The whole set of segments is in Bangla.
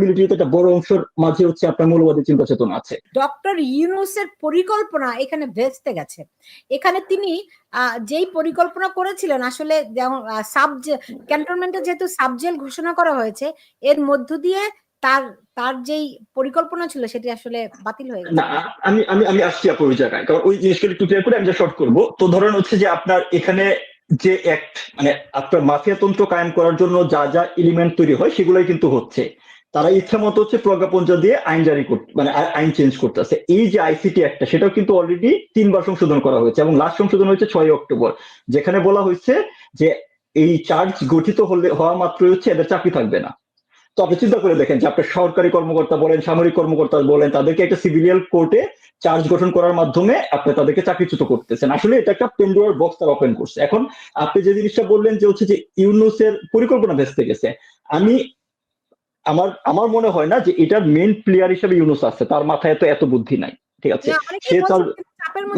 মিলিটারিতে একটা বড় অংশের মাঝে হচ্ছে আপনার মৌলবাদী চিন্তা চেতনা আছে। ডক্টর ইউনুসের পরিকল্পনা এখানে ভেস্তে গেছে। এখানে তিনি যেই পরিকল্পনা করেছিলেন আসলে যেমন সাব ক্যান্টনমেন্টে যেহেতু সাবজেল ঘোষণা করা হয়েছে এর মধ্য দিয়ে তার তার যেই পরিকল্পনা ছিল সেটি আসলে বাতিল হয়ে গেছে। আমি আমি আমি আসছি আপু ওই জায়গায় কারণ ওই জিনিসগুলো একটু ক্লিয়ার করে আমি যা শর্ট করব। তো ধরেন হচ্ছে যে আপনার এখানে যে অ্যাক্ট মানে আপনার মাফিয়া তন্ত্র কায়েম করার জন্য যা যা এলিমেন্ট তৈরি হয় সেগুলোই কিন্তু হচ্ছে। তারা ইচ্ছা মতো হচ্ছে প্রজ্ঞাপঞ্জা দিয়ে আইন জারি করতে মানে আইন চেঞ্জ করতেছে। এই যে আইসিটি একটা, সেটাও কিন্তু অলরেডি তিনবার সংশোধন করা হয়েছে এবং লাস্ট সংশোধন হয়েছে ছয় অক্টোবর। যেখানে বলা হয়েছে যে এই চার্জ গঠিত হলে হওয়া মাত্রই হচ্ছে এদের চাকরি থাকবে না। তো আপনি চিন্তা করে দেখেন যে আপনার সরকারি কর্মকর্তা বলেন, সামরিক কর্মকর্তা বলেন, তাদেরকে একটা সিভিলিয়ান কোর্টে চার্জ গঠন করার মাধ্যমে আপনি তাদেরকে চাকরিচ্যুত করতেছেন। আসলে এটা একটা পেন্ডোয়ার বক্স তারা ওপেন করছে। এখন আপনি যে জিনিসটা বললেন যে হচ্ছে যে ইউনুসের পরিকল্পনা ভেস্তে গেছে, আমি আমার আমার মনে হয় না যে এটার মেন প্লেয়ার হিসেবে ইউনুস আছে। তার মাথায় তো এত বুদ্ধি নাই ঠিক আছে? সে তার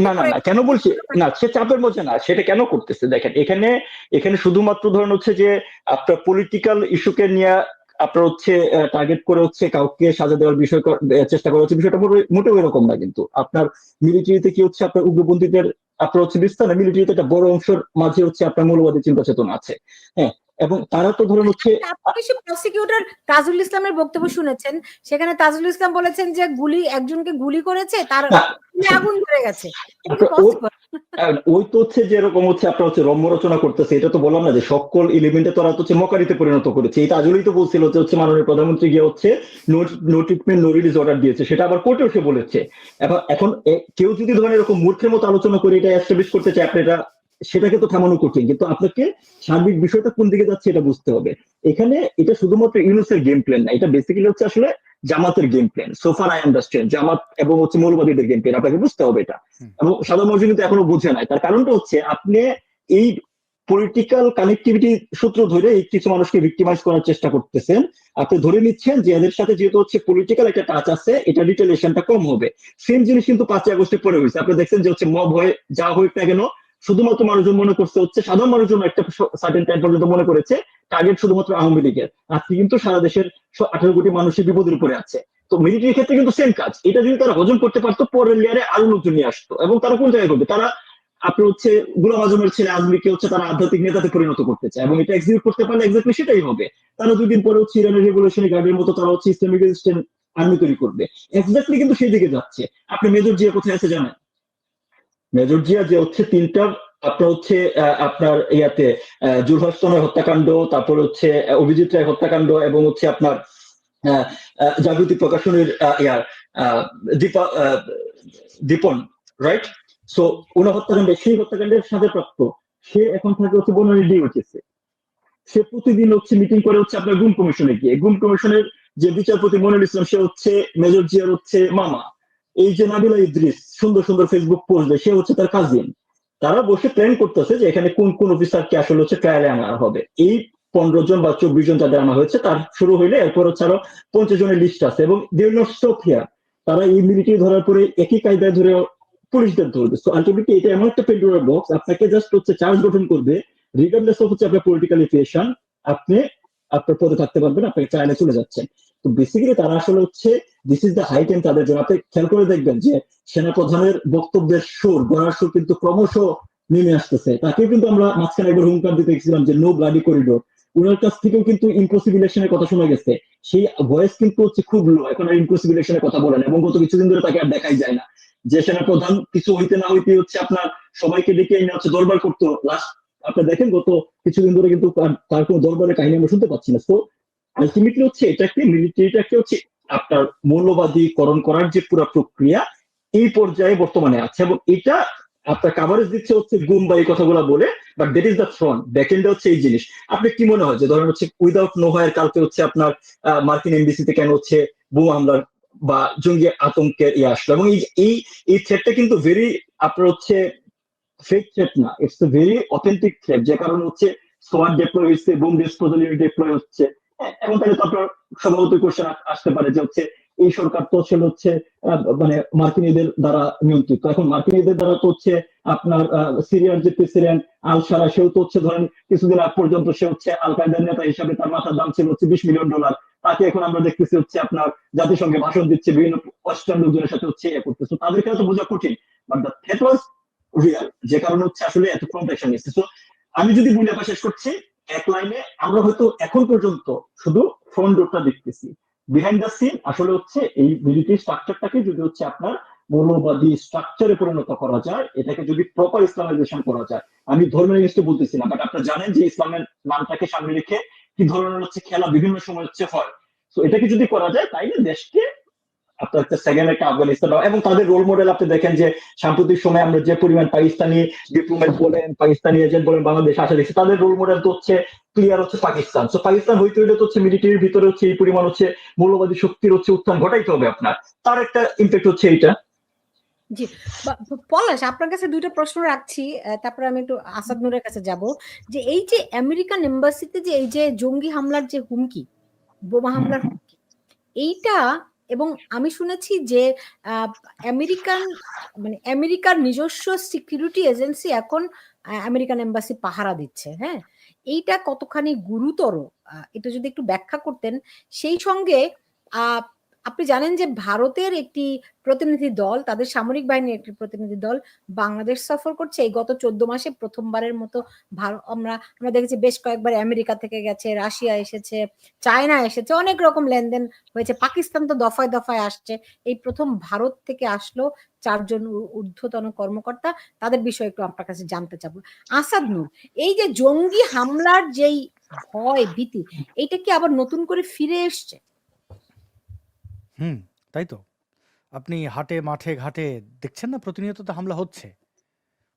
না না না কেন বলছি? না সে চাপের মধ্যে না সেটা কেন করতেছে? দেখেন এখানে এখানে শুধুমাত্র ধরেন হচ্ছে যে আপনার পলিটিক্যাল ইস্যুকে নিয়ে আপনার হচ্ছে টার্গেট করে হচ্ছে কাউকে সাজা দেওয়ার বিষয় চেষ্টা করা হচ্ছে বিষয়টা মোটেও- এরকম না কিন্তু। আপনার মিলিটারিতে কি হচ্ছে আপনার উগ্রপন্থীদের আপনার হচ্ছে বিস্তার না মিলিটারিতে একটা বড় অংশের মাঝে হচ্ছে আপনার মৌলবাদী চিন্তা চেতনা আছে। হ্যাঁ এবং তারা তো ধরেন হচ্ছে প্রসিকিউটর তাজুল ইসলামের বক্তব্য শুনেছেন সেখানে তাজুল ইসলাম বলেছেন যে গুলি একজনকে গুলি করেছে তার আগুন ধরে গেছে। ওই তো হচ্ছে যে এরকম হচ্ছে আপনার হচ্ছে রম্য রচনা করতেছে এটা তো বললাম না যে সকল এলিমেন্টে তোরা হচ্ছে মকারিতে পরিণত করেছে। এটা আজলেই তো বলছিল যে হচ্ছে মাননীয় প্রধানমন্ত্রী গিয়ে হচ্ছে no treatment no release order দিয়েছে সেটা আবার কোর্টেও সে বলেছে। এখন এখন কেউ যদি ধরেন এরকম মূর্খের মতো আলোচনা করে এটা এস্টাবলিশ করতে চায় আপনি এটা সেটাকে তো থামানো কঠিন কিন্তু আপনাকে সার্বিক বিষয়টা কোন দিকে যাচ্ছে এটা বুঝতে হবে। এখানে এটা শুধুমাত্র ইউনুসের গেম প্ল্যান না এটা বেসিক্যালি হচ্ছে আসলে জামাতের game plan so far I understand Jamaat এবং হচ্ছে মৌলবাদীদের গেম প্ল্যান আপনাকে বুঝতে হবে এটা। এবং সাধারণ মানুষ কিন্তু এখনও বোঝে নাই তার কারণটা হচ্ছে আপনি এই পলিটিক্যাল কানেক্টিভিটি সূত্র ধরে এই কিছু মানুষকে ভিক্টিমাইজ করার চেষ্টা করতেছেন। আপনি ধরে নিচ্ছেন যে এদের সাথে যেহেতু হচ্ছে পলিটিক্যাল একটা টাচ আছে এটা রিটেলিয়েশনটা কম হবে। সেম জিনিস কিন্তু পাঁচই আগস্টে পরে হয়েছে। আপনি দেখছেন যে হচ্ছে মব হয়ে যা হোক না কেন শুধুমাত্র মানুষজন মনে করছে হচ্ছে, সাধারণ মানুষজন একটা সার্টেন টাইম পর্যন্ত মনে করেছে টার্গেট শুধুমাত্র আওয়ামী লীগের। আজকে কিন্তু সারা দেশের আঠারো কোটি মানুষের বিপদের উপরে আছে। তো মিলিটারির ক্ষেত্রে কিন্তু সেম কাজ। এটা যদি তারা হজম করতে পারতো, পরের লেয়ারে আরও লোকজন নিয়ে আসতো। এবং তারা কোন জায়গায় করবে? তারা আপনি হচ্ছে গুলাম আজমের ছেলে আজমিকে হচ্ছে তারা আধ্যাত্মিক নেতাতে পরিণত করতে চায়। এবং এটা এক্সিকিউট করতে পারলে এক্স্যাক্টলি সেটাই হবে। তারা দুই দিন পরে হচ্ছে ইরানের রেভলিউশনারি গার্ডের মতো তারা হচ্ছে ইসলামিক আর্মি তৈরি করবে। এক্স্যাক্টলি কিন্তু সেই দিকে যাচ্ছে। আপনি মেজর জিয়া কোথায় আছে জানেন? মেজর জিয়া যে হচ্ছে তিনটা আপনার হচ্ছে আপনার ইয়াতে জুলহাসনের হত্যাকাণ্ড, তারপর হচ্ছে অভিজিৎ রায় হত্যাকাণ্ড এবং হচ্ছে আপনার জাগৃতি প্রকাশনের ইয়ার দীপন রাইট সো উনি হত্যাকাণ্ডে, সেই হত্যাকাণ্ডের সাথে প্রাপ্ত, সে এখন থাকে হচ্ছে বনানী ডিওটিসে সে প্রতিদিন হচ্ছে মিটিং করে হচ্ছে আপনার গুম কমিশনে গিয়ে, গুম কমিশনের যে বিচারপতি মনিরুল ইসলাম, সে হচ্ছে মেজর জিয়ার হচ্ছে মামা। এই যে নাবিলা ইদ্রিস সুন্দর সুন্দর ফেসবুক পোস্ট দেয়, সে হচ্ছে তার কাজিন তারা বসে প্ল্যান করতেছে যে এখানে কোন কোন অফিসারকে আসলে হচ্ছে ট্রায়ালে আনা হবে। এই পনেরো জন বা চব্বিশ জন যাদের আনা হয়েছে, তার শুরু হইলে এরপর হচ্ছে আরও পঞ্চাশ জনের লিস্ট আছে এবং দেড় তারা এই মিলিটারি ধরার পরে একই কায়দায় ধরে পুলিশদের ধরবে। সো আলটিমেটলি এটা এমন একটা পেন্ডোরা বক্স আপনাকে জাস্ট হচ্ছে চার্জ গঠন করবে। রিগার্ডলেস অফ হচ্ছে আপনার পলিটিক্যাল এফিয়েশন আপনি আপনার পদে থাকতে পারবেন, আপনাকে চায়না চলে যাচ্ছেন। তো বেসিক্যালি তারা আসলে হচ্ছে this is the high time তাদের জন্য, আপনি খেয়াল করে দেখবেন যে সেনাপ্রধানের বক্তব্যের সুর গড়ার সুর কিন্তু ক্রমশ নেমে আসতেছে। তাকে কিন্তু আমরা মাঝখানে একবার হুঙ্কার দিতে গেছিলাম যে নো ব্লাডি করিডোর ওনার কাছ থেকেও কিন্তু ইনক্লোসিবিলেশনের কথা শোনা গেছে। সেই ভয়েস কিন্তু হচ্ছে খুব লো এখন আর ইনক্লোসিবিলেশনের কথা বলেন এবং গত কিছুদিন ধরে তাকে আর দেখাই যায় না। যে সেনাপ্রধান কিছু হইতে না হইতে হচ্ছে আপনার সবাইকে ডেকে এনে হচ্ছে দরবার করতো। লাস্ট আপনি দেখেন গত কিছুদিন ধরে কিন্তু তার কোনো দরবারের কাহিনী আমরা শুনতে পাচ্ছি না। তো আলটিমেটলি হচ্ছে এটাকে মিলিটারিটাকে হচ্ছে আপনার মৌলবাদীকরণ করার যে পুরো প্রক্রিয়া, এই পর্যায়ে বর্তমানে আছে এবং এটা আপনার কাভারেজ দিচ্ছে হচ্ছে গুম বা এই কথাগুলো বলে but that is the front ব্যাকএন্ডে হচ্ছে এই জিনিস। আপনি কি মনে হয় যে ধরেন হচ্ছে উইদাউট নো হয় কালকে হচ্ছে আপনার মার্কিন এমবিসিতে কেন হচ্ছে বোম হামলার বা জঙ্গি আতঙ্কের ইয়ে আসলো? এবং এই এই থ্রেটটা কিন্তু ভেরি আপনার হচ্ছে ফেক থ্রেট না ইটস ভেরি অথেন্টিক থ্রেট যে কারণে হচ্ছে সোয়ার ডিপ্লয় হচ্ছে বোম ডিসপোজাল ডিপ্লয় হচ্ছে। এবং তাহলে তো আপনার সম্ভবত কোশ্চেন আসতে পারে যে হচ্ছে, এই সরকার তো আসলে হচ্ছে মানে মার্কিনীদের দ্বারা নিয়ন্ত্রিত। এখন মার্কিনীদের দ্বারা তো হচ্ছে আপনার সিরিয়ার যে প্রেসিডেন্ট আল সারা, সেও তো হচ্ছে ধরেন কিছুদিন আগ পর্যন্ত সে হচ্ছে আল কায়দার নেতা হিসাবে তার মাথার দাম ছিল হচ্ছে বিশ মিলিয়ন ডলার। তাকে এখন আমরা দেখতেছি হচ্ছে আপনার জাতিসংঘে ভাষণ দিচ্ছে বিভিন্ন ওয়েস্টার্ন লোকজনের সাথে হচ্ছে ইয়ে করতেছে। তো তাদেরকে হয়তো বোঝা কঠিন। But the threat was real যে কারণে হচ্ছে আসলে এত নিচ্ছে তো আমি যদি বলে শেষ করছি। এক লাইনে আমরা হয়তো এখন পর্যন্ত শুধু ফ্রন্ট ডোরটা দেখতেছি। বিহাইন্ড দ্য সিন আসলে হচ্ছে এই মিলিটারি স্ট্রাকচারটাকে যদি হচ্ছে আপনার মৌলবাদী স্ট্রাকচারে পরিণত করা যায়, এটাকে যদি প্রপার ইসলামাইজেশন করা যায়। আমি ধর্মের জিনিসটা বলতেছি না বাট আপনারা জানেন যে ইসলামের নামটাকে সামনে রেখে কি ধরনের হচ্ছে খেলা বিভিন্ন সময় হচ্ছে হয়। তো এটাকে যদি করা যায়, তাইলে দেশকে আপনার একটা সেকেন্ড একটা আফগানিস্তান এবং তাদের রোল মডেল আপনি দেখেন যে সাম্প্রতিক সময় আমরা যে পরিমাণ পাকিস্তানি ডিপ্লোমেট বলেন পাকিস্তানি এজেন্ট বলেন বাংলাদেশ আসা দেখছি তাদের রোল মডেল তো হচ্ছে ক্লিয়ার হচ্ছে পাকিস্তান। তো পাকিস্তান হইতে হইলে তো হচ্ছে মিলিটারির ভিতরে হচ্ছে এই পরিমাণ হচ্ছে মৌলবাদী শক্তির হচ্ছে উত্থান ঘটাইতে হবে আপনার। তার একটা ইম্প্যাক্ট হচ্ছে এইটা। জি। পলাশ আপনার কাছে দুইটা প্রশ্ন রাখছি তারপরে আমি একটু আসাদ নূরের কাছে যাব। যে এই যে আমেরিকান এম্বাসিতে যে এই যে জঙ্গি হামলার যে হুমকি বোমা হামলার হুমকি এইটা এবং আমি শুনেছি যে আমেরিকান মানে আমেরিকার নিজস্ব সিকিউরিটি এজেন্সি এখন আমেরিকান এম্বাসি পাহারা দিচ্ছে হ্যাঁ? এইটা কতখানি গুরুতর? এটা যদি একটু ব্যাখ্যা করতেন, সেই সঙ্গে আপনি জানেন যে ভারতের একটি প্রতিনিধি দল, তাদের সামরিক বাহিনীর একটি প্রতিনিধি দল বাংলাদেশ সফর করছে। এই গত চোদ্দ মাসে প্রথমবারের মতো আমরা আমরা দেখেছি বেশ কয়েকবার আমেরিকা থেকে গেছে, রাশিয়া এসেছে, চায়না এসেছে, অনেক রকম লেনদেন হয়েছে। পাকিস্তান তো দফায় দফায় আসছে। এই প্রথম ভারত থেকে আসলো চারজন ঊর্ধ্বতন কর্মকর্তা। তাদের বিষয়ে একটু আপনার কাছে জানতে চাবো। আসাদ নূর, এই যে জঙ্গি হামলার যেই ভয়, ভীতি এইটা কি আবার নতুন করে ফিরে এসছে? হুম তাই তো। আপনি হাটে মাঠে ঘাটে দেখছেন না প্রতিনিয়ত তো হামলা হচ্ছে?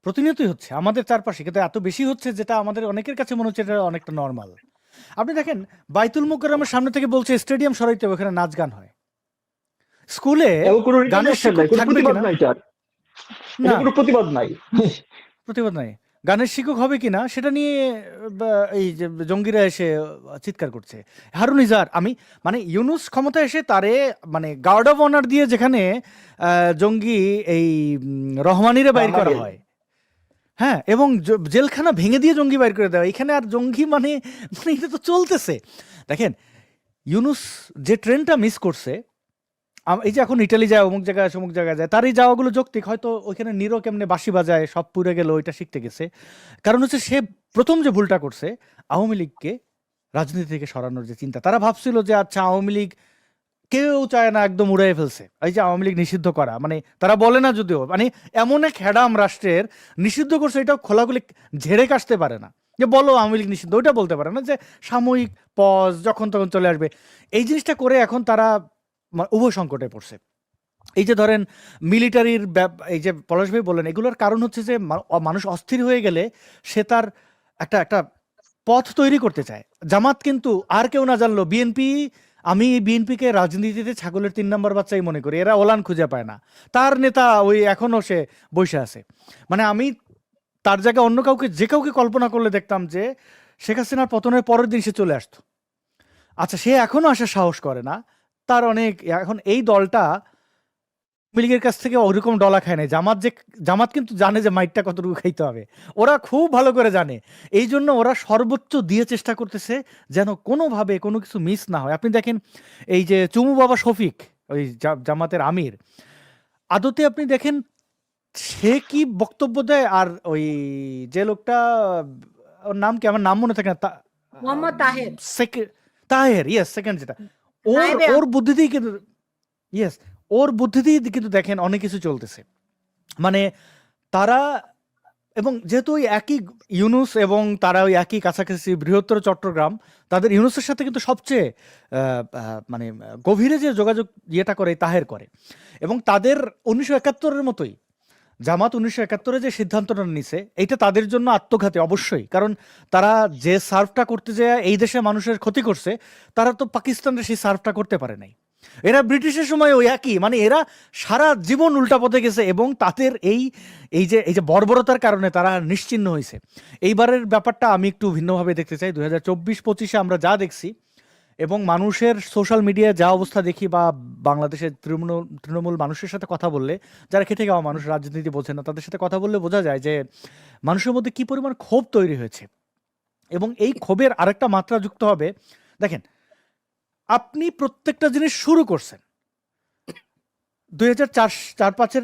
প্রতিনিয়তই হচ্ছে আমাদের চারপাশে। কিন্তু এত বেশি হচ্ছে যেটা আমাদের অনেকের কাছে মনে হচ্ছে এটা অনেকটা নর্মাল আপনি দেখেন বাইতুল মুকাররমের সামনে থেকে বলছে স্টেডিয়াম সরাইতে হবে, ওখানে নাচ গান হয়। স্কুলে এবং কোনো গানের নাই শিক্ষক কোনো থাকবে প্রতিবাদ কিনা? নাই তার। না। এটা কোনো প্রতিবাদ নাই। প্রতিবাদ নাই। গানের শিক্ষক হবে কিনা সেটা নিয়ে বা, এই যে জঙ্গিরা এসে চিৎকার করছে। হারুন ইজার আমি মানে ইউনুস ক্ষমতা এসে তারে মানে গার্ড অফ অনার দিয়ে যেখানে আহ, জঙ্গি এই উম, রহমানিরে বাইর করা রহমানির। হয়। হ্যাঁ এবং জ- জেলখানা ভেঙে দিয়ে জঙ্গি বাইর করে দেওয়া এখানে আর জঙ্গি মানে মানে এটা তো চলতেছে। দেখেন ইউনুস যে ট্রেনটা মিস করছে এই যে এখন ইটালি যায়, অমুক জায়গায় অমুক জায়গায় যায়, তার এই যাওয়াগুলো যৌক্তিক। হয়তো ওইখানে নিরো কেমনে বাঁশি বাজায়, সব পুড়ে গেল, ওইটা শিখতে গেছে। কারণ হচ্ছে সে প্রথম যে ভুলটা করছে, আওয়ামী লীগকে রাজনীতি থেকে সরানোর যে চিন্তা, তারা ভাবছিল যে আচ্ছা আওয়ামী লীগ কেউ চায় না একদম উড়াই ফেলছে। এই যে আওয়ামী লীগ নিষিদ্ধ করা মানে তারা বলে না যদিও মানে এমন এক হ্যাডাম রাষ্ট্রের নিষিদ্ধ করছে, এটাও খোলাগুলি ঝেড়ে কাটতে পারে না। যে বলো আওয়ামী লীগ নিষিদ্ধ, ওইটা বলতে পারে না যে সাময়িক পজ যখন তখন চলে আসবে। এই জিনিসটা করে এখন তারা উভয় সংকটে পড়ছে। এই যে ধরেন মিলিটারির এই যে পলাশ ভাই বললেন, এগুলোর কারণ হচ্ছে যে মানুষ অস্থির হয়ে গেলে সে তার একটা একটা পথ তৈরি করতে চায়। জামাত কিন্তু আর কেউ না জানলো, বিএনপি, আমি বিএনপিকে রাজনীতিতে ছাগলের তিন নম্বর বাচ্চাই মনে করি, এরা ওলান খুঁজে পায় না। তার নেতা ওই এখনও সে বসে আছে। মানে আমি তার জায়গায় অন্য কাউকে, যে কাউকে কল্পনা করলে দেখতাম যে শেখ হাসিনার পতনের পরের দিন সে চলে আসতো। আচ্ছা সে এখনও আসার সাহস করে না। তার অনেক এখন এই দলটা আওয়ামী লীগের কাছ থেকে ওরকম ডলা খায় না জামাত যে জামাত কিন্তু জানে যে মাইটটা কতটুকু খাইতে হবে। ওরা খুব ভালো করে জানে। এই জন্য ওরা সর্বোচ্চ দিয়ে চেষ্টা করতেছে যেন কোনোভাবে কোনো কিছু মিস না হয়। আপনি দেখেন এই যে চুমু বাবা শফিক ওই জামাতের আমির আদতে আপনি দেখেন সে কি বক্তব্য দেয় আর ওই যে লোকটা ওর নাম কি? আমার নাম মনে থাকে না Taher. Second Taher yes second যেটা। ওর ওর বুদ্ধিতেই কিন্তু ইয়েস ওর বুদ্ধিতেই কিন্তু দেখেন অনেক কিছু চলতেছে। মানে তারা এবং যেহেতু ওই একই ইউনুস এবং তারা ওই একই কাছাকাছি বৃহত্তর চট্টগ্রাম তাদের ইউনুসের সাথে কিন্তু সবচেয়ে মানে গভীরে যে যোগাযোগ ইয়েটা করে তাহের করে। এবং তাদের উনিশশো একাত্তরের মতোই জামাত উনিশশো একাত্তরে যে সিদ্ধান্তটা নিছে, এইটা তাদের জন্য আত্মঘাতী, অবশ্যই। কারণ তারা যে সার্ভটা করতে যায়, এই দেশে মানুষের ক্ষতি করছে, তারা তো পাকিস্তানের সেই সার্ভটা করতে পারে নাই। এরা ব্রিটিশের সময় ওই একই মানে এরা সারা জীবন উল্টা পথে গেছে এবং তাদের এই এই যে এই যে বর্বরতার কারণে তারা নিশ্চিহ্ন হয়েছে। এইবারের ব্যাপারটা আমি একটু ভিন্নভাবে দেখতে চাই। দু হাজার চব্বিশ পঁচিশে আমরা যা দেখছি এবং মানুষের সোশ্যাল মিডিয়ায় যা অবস্থা দেখি বা বাংলাদেশের তৃণমূল তৃণমূল মানুষের সাথে কথা বললে, যারা খেটে খাওয়া মানুষ, রাজনীতি বোঝে না, তাদের সাথে কথা বললে বোঝা যায় যে মানুষের মধ্যে কি পরিমাণ ক্ষোভ তৈরি হয়েছে। এবং এই ক্ষোভের আরেকটা মাত্রা যুক্ত হবে, দেখেন, আপনি প্রত্যেকটা জিনিস শুরু করছেন। দুই হাজার চার চার পাঁচের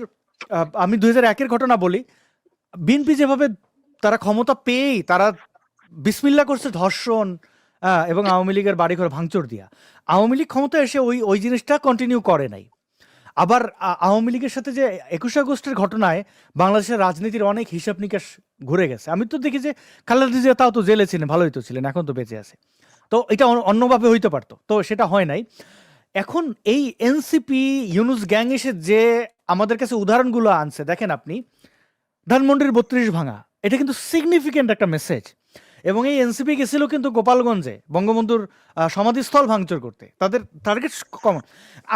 আমি দুই হাজার একের ঘটনা বলি, বিএনপি যেভাবে তারা ক্ষমতা পেয়েই তারা বিসমিল্লা করছে ধর্ষণ আহ, এবং আওয়ামী লীগের বাড়িঘর ভাঙচুর দিয়া। আওয়ামী লীগ ক্ষমতা এসে ওই ওই জিনিসটা কন্টিনিউ করে নাই। আবার আওয়ামী লীগের সাথে যে একুশে আগস্টের ঘটনায় বাংলাদেশের রাজনীতির অনেক হিসাব নিকাশ ঘুরে গেছে। আমি তো দেখি যে খালেদা জিয়া তাও তো জেলে ছিলেন ভালোই তো ছিলেন এখন তো বেঁচে আছে। তো এটা অন্যভাবে হইতে পারতো তো সেটা হয় নাই। এখন এই এনসিপি ইউনুস গ্যাং এসে যে আমাদের কাছে উদাহরণগুলো আনছে দেখেন আপনি ধানমন্ডির বত্রিশ ভাঙা এটা কিন্তু সিগনিফিকেন্ট একটা মেসেজ এবং এই এনসিপি গেছিল কিন্তু গোপালগঞ্জে, বঙ্গবন্ধুর সমাধিস্থল ভাঙচুর করতে। তাদের টার্গেট কমন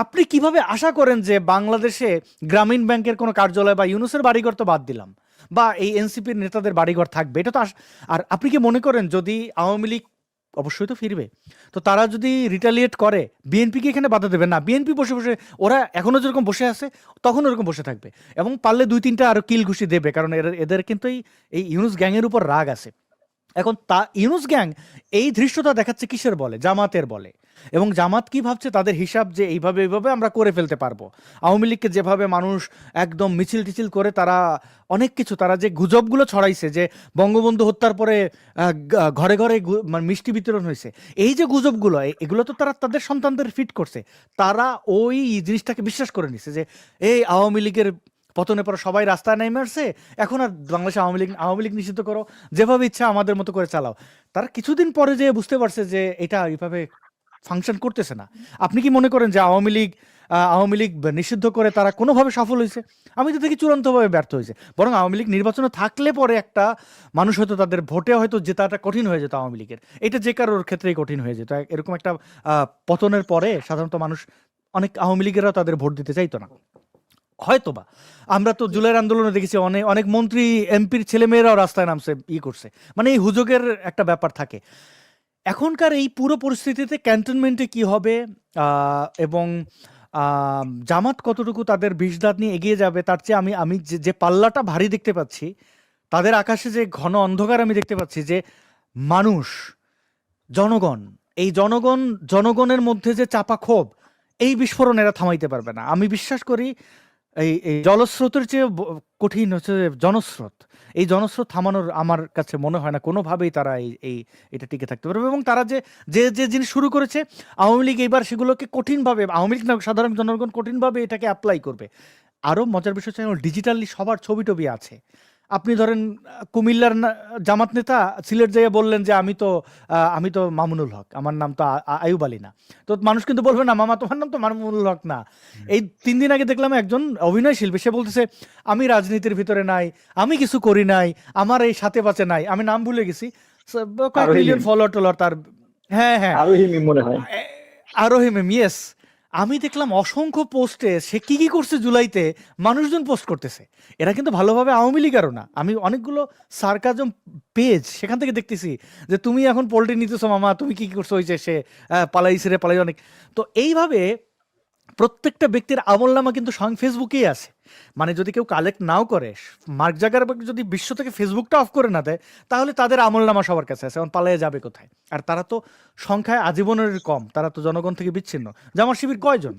আপনি কীভাবে আশা করেন যে বাংলাদেশে গ্রামীণ ব্যাংকের কোনো কার্যালয় বা ইউনুসের বাড়িঘর তো বাদ দিলাম, বা এই এনসিপির নেতাদের বাড়িঘর থাকবে? এটা তো আর আপনি কি মনে করেন যদি আওয়ামী লীগ অবশ্যই তো ফিরবে, তো তারা যদি রিটালিয়েট করে, বিএনপি কি এখানে বাধা দেবে? না, বিএনপি বসে বসে, ওরা এখনও যেরকম বসে আছে, তখন ওরকম বসে থাকবে। এবং পারলে দুই তিনটা আরও কিল ঘুষি দেবে, কারণ এদের কিন্তু এই ইউনুস গ্যাংয়ের উপর রাগ আছে। এখন তা, ইউনুস গ্যাং এই ধৃষ্টতা দেখাচ্ছে কিসের বলে? জামাতের বলে। এবং জামাত কি ভাবছে? তাদের হিসাব যে এইভাবে এইভাবে আমরা করে ফেলতে পারব। আওয়ামী লীগকে যেভাবে মানুষ একদম মিছিল টিছিল করে তারা অনেক কিছু, তারা যে গুজবগুলো ছড়াইছে, যে বঙ্গবন্ধু হত্যার পরে ঘরে ঘরে মানে মিষ্টি বিতরণ হয়েছে, এই যে গুজবগুলো এগুলো তো তারা তাদের সন্তানদের ফিট করছে। তারা ওই জিনিসটাকে বিশ্বাস করে নিছে যে, এই আওয়ামী লীগের পতনের পর সবাই রাস্তায় নেমে আসছে, এখন আর বাংলাদেশে আওয়ামী লীগ আওয়ামী লীগ নিষিদ্ধ করো, যেভাবে ইচ্ছা আমাদের মতো করে চালাও। তারা কিছুদিন পরে যে বুঝতে পারছে যে এটা এইভাবে ফাংশন করতেছে না। আপনি কি মনে করেন যে আওয়ামী লীগ আওয়ামী লীগ নিষিদ্ধ করে তারা কোনোভাবে সফল হয়েছে? আমি তো দেখি চূড়ান্তভাবে ব্যর্থ হয়েছে। বরং আওয়ামী লীগ নির্বাচনে থাকলে পরে একটা মানুষ হয়তো তাদের ভোটে হয়তো জেতাটা কঠিন হয়ে যেত আওয়ামী লীগের। এটা যে কারোর ক্ষেত্রেই কঠিন হয়ে যেত। এরকম একটা পতনের পরে সাধারণত মানুষ অনেক আওয়ামী লীগেরাও তাদের ভোট দিতে চাইতো না। হয়তোবা। আমরা তো জুলাইয়ের আন্দোলনে দেখেছি অনেক অনেক মন্ত্রী এমপির ছেলেমেয়েরাও রাস্তায় নামছে ই করছে। মানে এই হুজুগের একটা ব্যাপার থাকে। এখনকার এই পুরো পরিস্থিতিতে ক্যান্টনমেন্টে কি হবে? এবং জামাত কতটুকু তাদের বিষ দাঁত নিয়ে এগিয়ে যাবে তার চেয়ে আমি আমি যে যে পাল্লাটা ভারী দেখতে পাচ্ছি তাদের আকাশে যে ঘন অন্ধকার আমি দেখতে পাচ্ছি যে মানুষ জনগণ এই জনগণ জনগণের মধ্যে যে চাপা ক্ষোভ এই বিস্ফোরণ এরা থামাইতে পারবে না। আমি বিশ্বাস করি এই এই জলস্রোতের চেয়ে কঠিন হচ্ছে জনস্রোত। এই জনস্রোত থামানোর আমার কাছে মনে হয় না, কোনোভাবেই তারা এই এই, এটা টিকে থাকতে পারবে এবং তারা যে যে যে জিনিস শুরু করেছে, আওয়ামী লীগ এইবার সেগুলোকে কঠিনভাবে, আওয়ামী লীগ না, সাধারণ জনগণ কঠিনভাবে এটাকে অ্যাপ্লাই করবে। আরও মজার বিষয় হচ্ছে ডিজিটালি সবার ছবি টবি আছে। আপনি ধরেন কুমিল্লার জামাত নেতা সিলেট যাইয়া বললেন যে আমি তো আমি তো মামুনুল হক আমার নাম তো আয়ুব আলী না। তো মানুষ কিন্তু বলবে না মামা তোমার নাম তো মামুনুল হক না। এই তিন দিন আগে দেখলাম একজন অভিনয় শিল্পী সে বলতেছে আমি রাজনীতির ভিতরে নাই আমি কিছু করি নাই আমার এই সাথে বাঁচে নাই আমি নাম ভুলে গেছি। কয়েক মিলিয়ন ফলোয়ার টলোয়ার তার হ্যাঁ হ্যাঁ। আরও হিমি মনে হয়। আরোহী মেম ইয়েস আমি দেখলাম অসংখ্য পোস্টে সে কি কি করছে জুলাইতে মানুষজন পোস্ট করতেছে। এরা কিন্তু ভালোভাবে আওয়ামী লীগারও না। আমি অনেকগুলো সার্কাজম পেজ সেখান থেকে দেখতেছি যে তুমি এখন পোলট্রি নিতেছো মামা, তুমি কি কি করছ ওই যে সে পালাইছে রে পালাই অনেক। তো এইভাবে প্রত্যেকটা ব্যক্তির আমল নামা কিন্তু স্বয়ং ফেসবুকেই আছে। মানে যদি কেউ কালেক্ট নাও করে, মার্ক জাগার যদি বিশ্ব থেকে ফেসবুকটা অফ করে না দেয়, তাহলে তাদের আমল নামা সবার কাছে আছে, এখন পালিয়ে যাবে কোথায়? আর তারা তো সংখ্যায় আজীবনের কম, তারা তো জনগণ থেকে বিচ্ছিন্ন। জামার শিবির কয়জন?